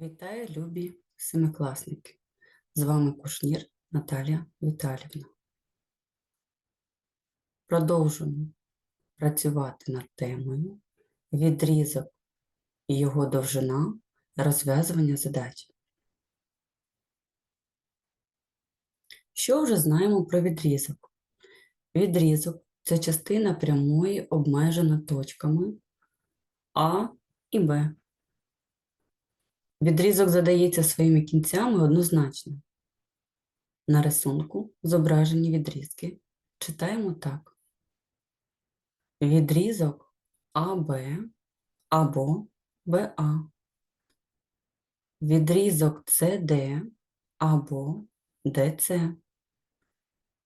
Вітаю, любі семикласники! З вами Кушнір Наталія Віталівна. Продовжуємо працювати над темою відрізок і його довжина розв'язування задач. Що вже знаємо про відрізок? Відрізок це частина прямої обмежена точками А і Б. Відрізок задається своїми кінцями однозначно. На рисунку зображені відрізки. Читаємо так. Відрізок АБ або БА. Відрізок СД або ДЦ.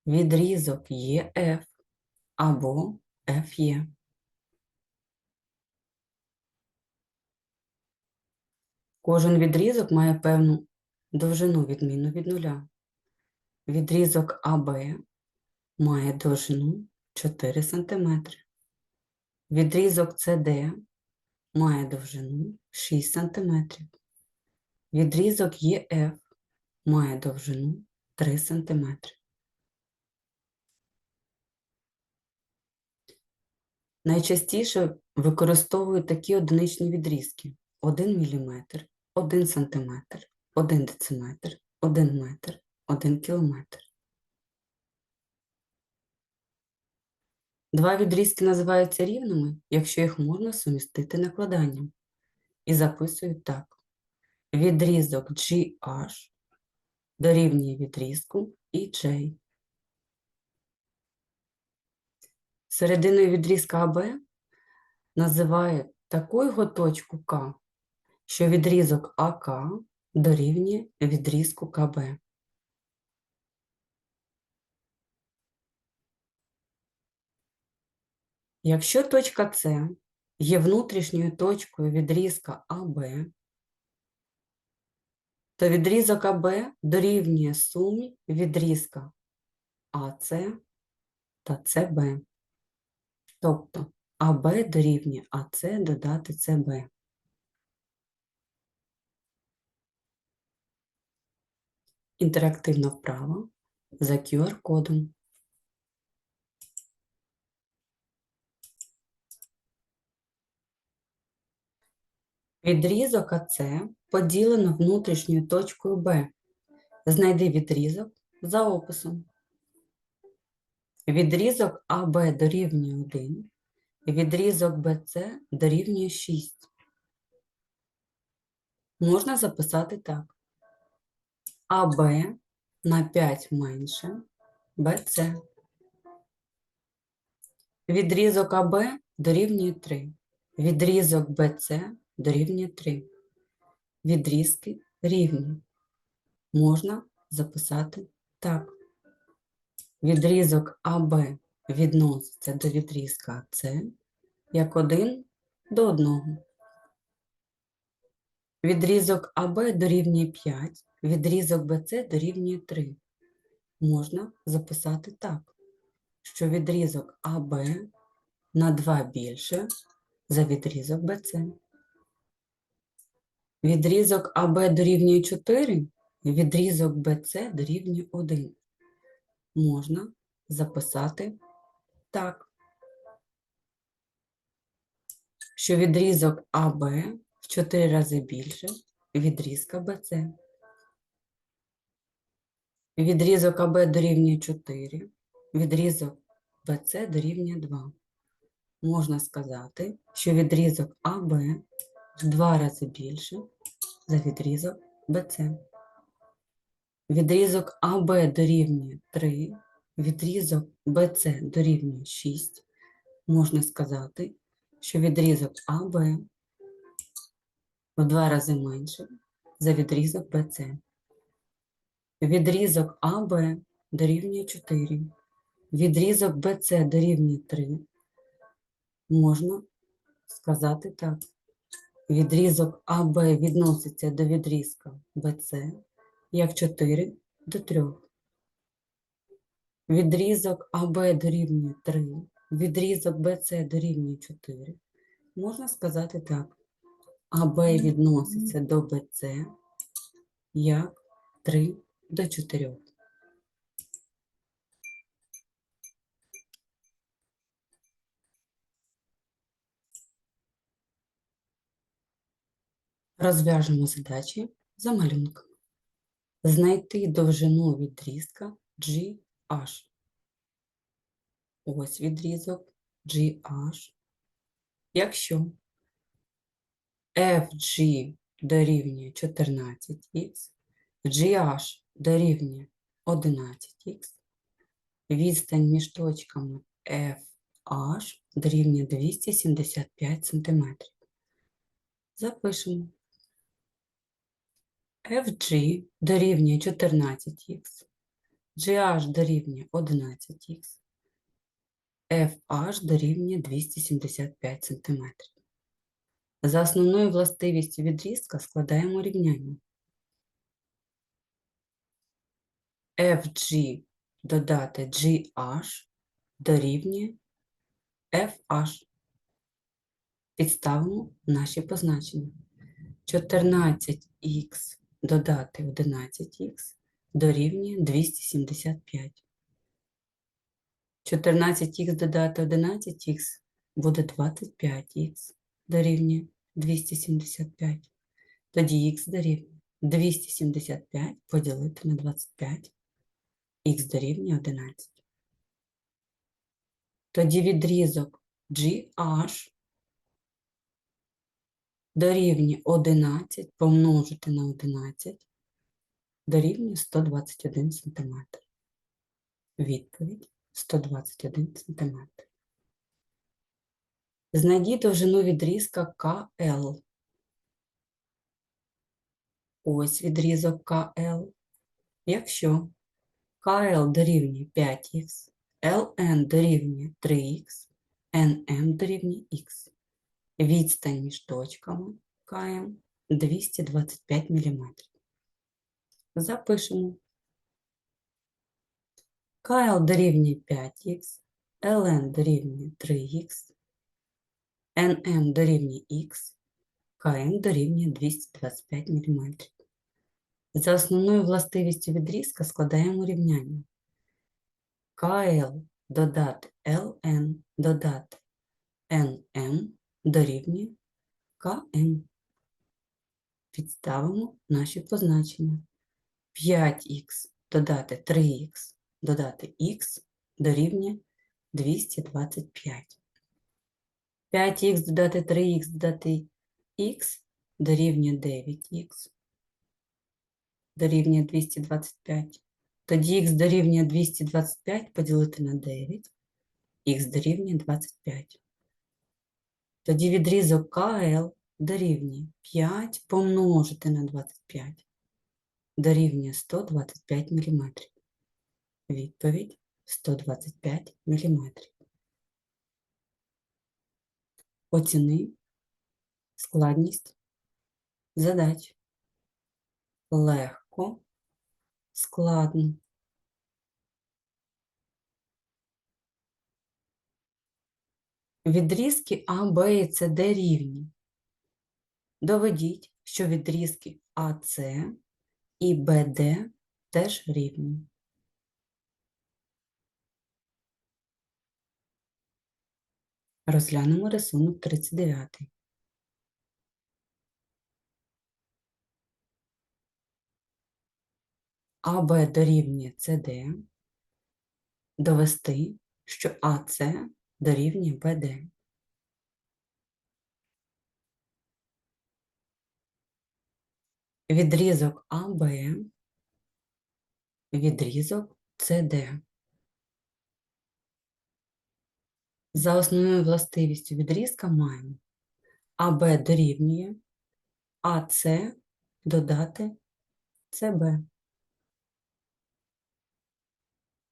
Відрізок ЄФ або ФЄ. Кожен відрізок має певну довжину відмінну від нуля. Відрізок АБ має довжину 4 см. Відрізок СД має довжину 6 см. Відрізок ЄФ має довжину 3 см. Найчастіше використовують такі одиничні відрізки 1 мм, 1 см, 1 дециметр, 1 метр, 1 кілометр. Два відрізки називаються рівними, якщо їх можна сумістити накладанням. І записують так. Відрізок GH дорівнює відрізку EJ. Серединою відрізка АБ називають таку його точку К, що відрізок АК дорівнює відрізку КБ. Якщо точка С є внутрішньою точкою відрізка АБ, то відрізок АБ дорівнює сумі відрізка АС та СБ. Тобто АБ дорівнює АС додати СБ. Інтерактивна вправа за QR-кодом. Відрізок АС поділено внутрішньою точкою Б. Знайди відрізок за описом. Відрізок АБ дорівнює 1, відрізок БЦ дорівнює 6. Можна записати так. АБ на 5 менше БЦ. Відрізок АБ дорівнює 3. Відрізок БЦ дорівнює 3. Відрізки рівні. Можна записати так. Відрізок АБ відноситься до відрізка С як 1 до 1. Відрізок АБ дорівнює 5, відрізок БЦ дорівнює 3. Можна записати так, що відрізок АБ на 2 більше за відрізок БЦ. Відрізок АБ дорівнює 4, відрізок БЦ дорівнює 1. Можна записати так, що відрізок АБ в 4 рази більше відрізка БЦ. Відрізок АБ дорівнює 4, відрізок БЦ дорівнює 2. Можна сказати, що відрізок АБ в 2 рази більше за відрізок БЦ. Відрізок АБ дорівнює 3, відрізок БЦ дорівнює 6. Можна сказати, що відрізок АБ в 2 рази менше за відрізок БЦ. Відрізок АБ дорівнює 4. Відрізок БЦ дорівнює 3. Можна сказати так. Відрізок АБ відноситься до відрізка БЦ як 4 до 3. Відрізок АБ дорівнює 3, відрізок БЦ дорівнює 4. Можна сказати так. АБ відноситься до БЦ як 3 до 4. Розв'яжемо задачі за малюнками. Знайти довжину відрізка GH. Ось відрізок GH. Якщо FG дорівнює 14х, GH дорівнює 11х, відстань між точками FH дорівнює 275 см. Запишемо. FG дорівнює 14х, GH дорівнює 11х, FH дорівнює 275 см. За основною властивістю відрізка складаємо рівняння. FG додати GH дорівнює FH. Підставимо наші позначення. 14х додати 11х дорівнює 275. 14х додати 11х буде 25х дорівнює 275. Тоді х дорівнює 275 поділити на 25. Х дорівнює 11. Тоді відрізок GH дорівнює 11 помножити на 11 дорівнює 121 см. Відповідь 121 см. Знайдіть довжину відрізка КЛ. Ось відрізок КЛ. Якщо КЛ дорівнює 5х, ЛН дорівнює 3х, НМ дорівнює х. Відстань між точками КМ 225 мм. Запишемо. КЛ дорівнює 5х, ЛН дорівнює 3х, НМ дорівнює х, КМ дорівнює 225 мм. За основною властивістю відрізка складаємо рівняння. КЛ додати ЛН додати НМ дорівнює КМ. Підставимо наші позначення. 5х додати 3х додати х дорівнює 225. 5х додати 3х додати х дорівнює 9х дорівнює 225. Тоді х дорівнює 225 поділити на 9, х дорівнює 25. Тоді відрізок КЛ дорівнює 5 помножити на 25 дорівнює 125 мм. Відповідь 125 мм. Оціни складність задач. Легко, складно. Відрізки А, Б і С, Д рівні. Доведіть, що відрізки АС і БД теж рівні. Розглянемо рисунок 39. АБ дорівнює СД. Довести, що АС дорівнює БД. Відрізок АБ, відрізок СД. За основною властивістю відрізка маємо АБ дорівнює АС додати СБ.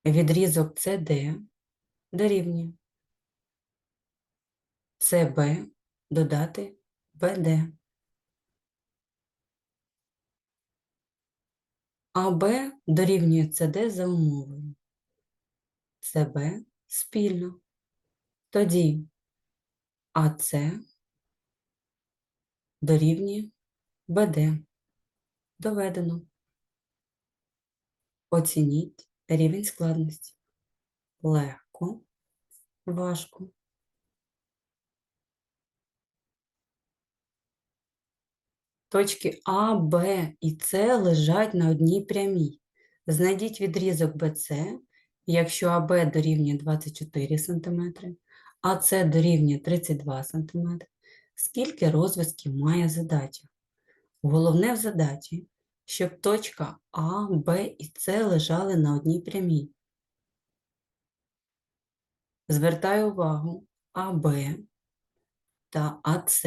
Відрізок СД дорівнює СБ додати БД. АБ дорівнює СД за умовою. СБ спільно. Тоді АС дорівнює БД. Доведено. Оцініть рівень складності. Легко, важко. Точки А, Б і С лежать на одній прямій. Знайдіть відрізок БЦ, якщо АБ дорівнює 24 см, АС дорівнює 32 см. Скільки розв'язків має задача? Головне в задачі, щоб точка А, Б і С лежали на одній прямій. Звертаю увагу, АБ та АС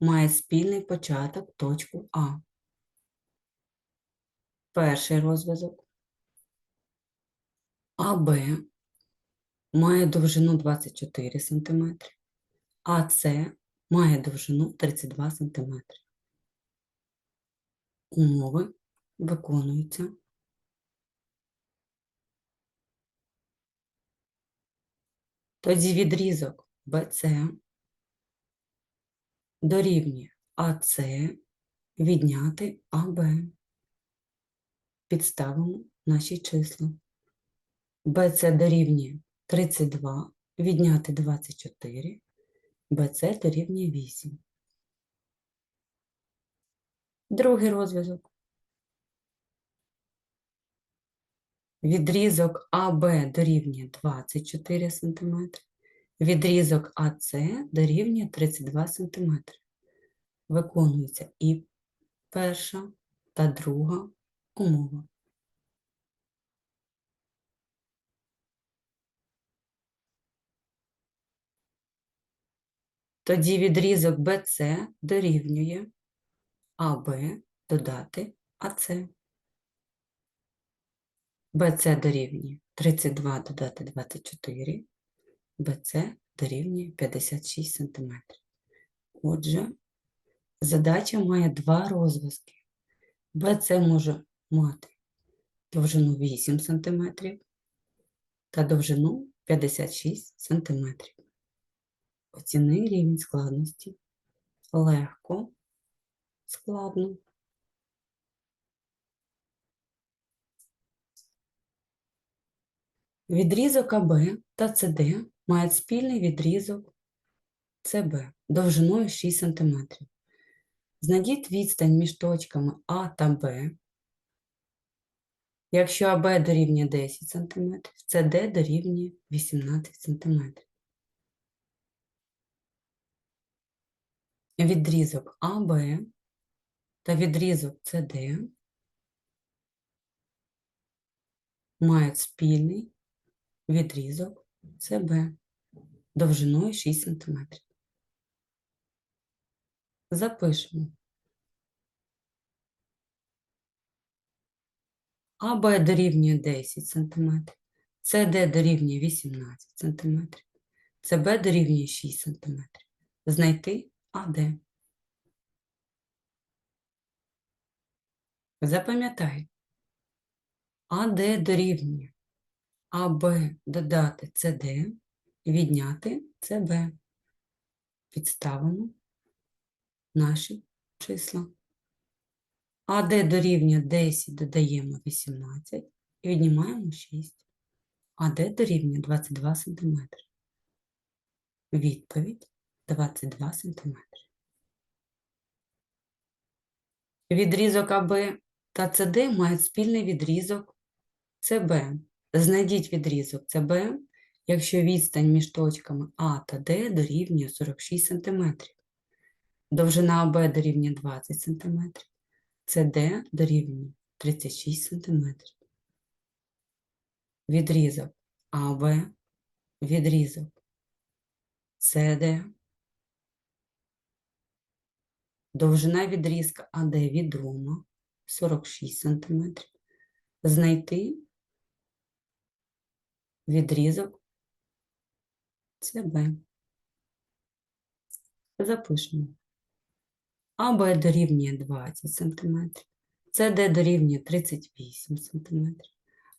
має спільний початок точку А. Перший розв'язок. АБ має довжину 24 см, АС має довжину 32 см. Умови виконуються. Тоді відрізок BC дорівнює АС відняти АБ. Підставимо наші числа. BC дорівнює 32, відняти 24, BC дорівнює 8. Другий розв'язок. Відрізок АБ дорівнює 24 см, відрізок АС дорівнює 32 см. Виконується і перша та друга умова. Тоді відрізок BC дорівнює АБ додати АС. BC дорівнює 32 додати 24, BC дорівнює 56 см. Отже, задача має два розв'язки. BC може мати довжину 8 см та довжину 56 см. Оціни рівень складності. Легко, складно. Відрізок АБ та СД мають спільний відрізок СБ довжиною 6 см. Знайдіть відстань між точками А та Б. Якщо АБ дорівнює 10 см, СД дорівнює 18 см. Відрізок АБ та відрізок СД мають спільний відрізок СБ довжиною 6 см. Запишемо. АБ дорівнює 10 см, СД дорівнює 18 см, СБ дорівнює 6 см. Знайти АД. Запам'ятай, АД дорівнює АБ додати СД, відняти СБ. Підставимо наші числа. АД дорівнює 10, додаємо 18 і віднімаємо 6. АД дорівнює 22 см. Відповідь 22 см. Відрізок АБ та СД мають спільний відрізок СБ. Знайдіть відрізок СБ, якщо відстань між точками А та Д дорівнює 46 см. Довжина АБ дорівнює 20 см, СД дорівнює 36 см. Відрізок АБ, відрізок СД. Довжина відрізка АД відома 46 см. Знайти відрізок СБ. Запишемо. АБ дорівнює 20 см, СД дорівнює 38 см,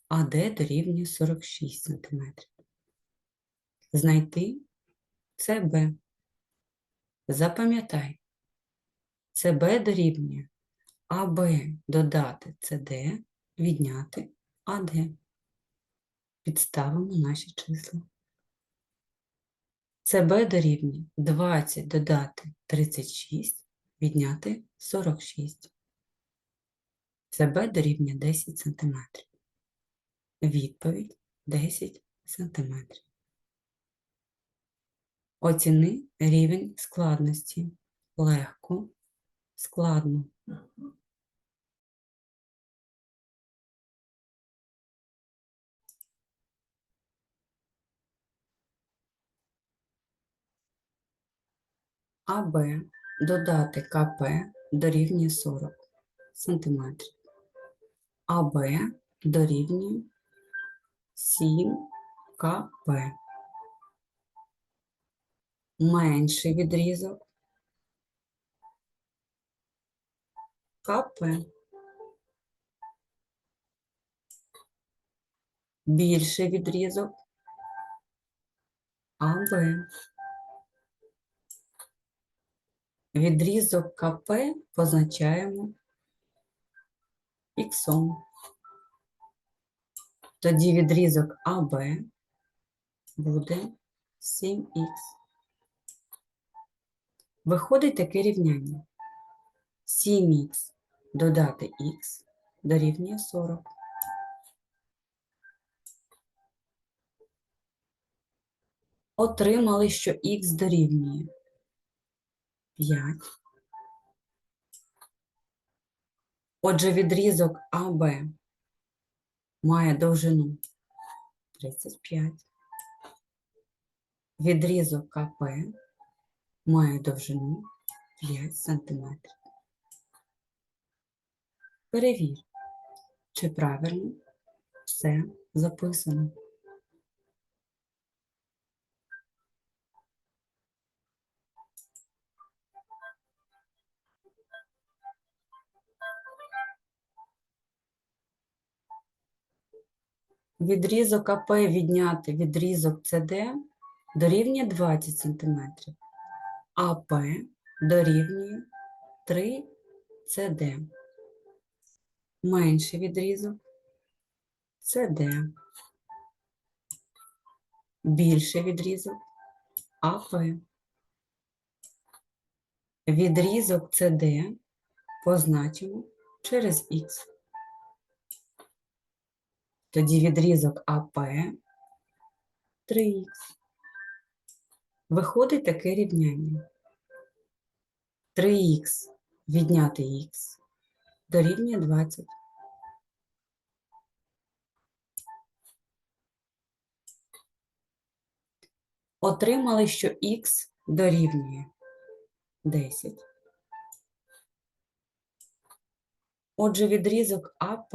АД дорівнює 46 см. Знайти СБ. Запам'ятай, СБ дорівнює АБ додати СД, відняти АД. Підставимо наші числа. СБ дорівнює 20 додати 36, відняти 46. СБ дорівнює 10 см. Відповідь 10 см. Оціни рівень складності. Легко, складно. АБ додати КП дорівнює 40 см. АБ дорівнює 7 КП. Менший відрізок КП. Більший відрізок АБ. Відрізок КП позначаємо іксом. Тоді відрізок АБ буде 7х. Виходить таке рівняння. 7х додати х дорівнює 40. Отримали, що х дорівнює 5. Отже, відрізок АБ має довжину 35. Відрізок КП має довжину 5 см. Перевір, чи правильно все записано. Відрізок АП відняти відрізок СД дорівнює 20 см. АП дорівнює 3 СД. Менший відрізок СД. Більший відрізок АП. Відрізок СД позначимо через Х. Тоді відрізок АП 3х. Виходить таке рівняння. 3х відняти х дорівнює 20. Отримали, що х дорівнює 10. Отже, відрізок АП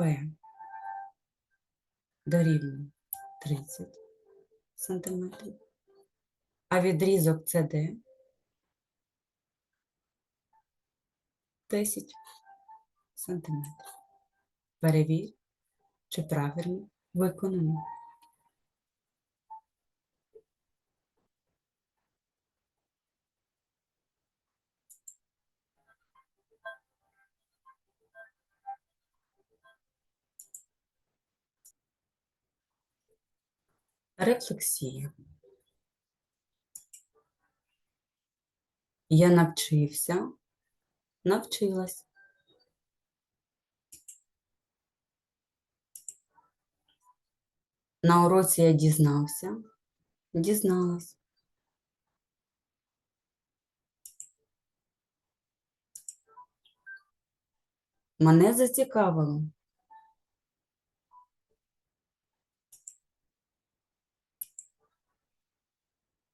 дорівнює 30 см, а відрізок СД 10 см. Перевір, чи правильно виконано. Рефлексія. Я навчився, навчилась. На уроці я дізнався, дізналась. Мене зацікавило.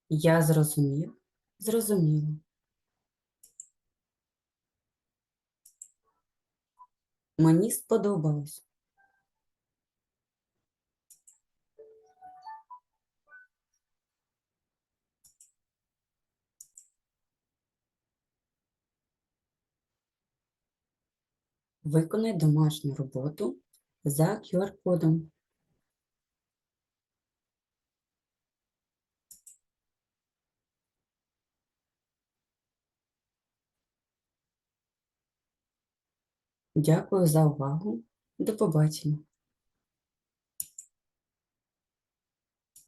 Я зрозумів, зрозуміло. Мені сподобалось. Виконай домашню роботу за QR-кодом. Дякую за увагу. До побачення.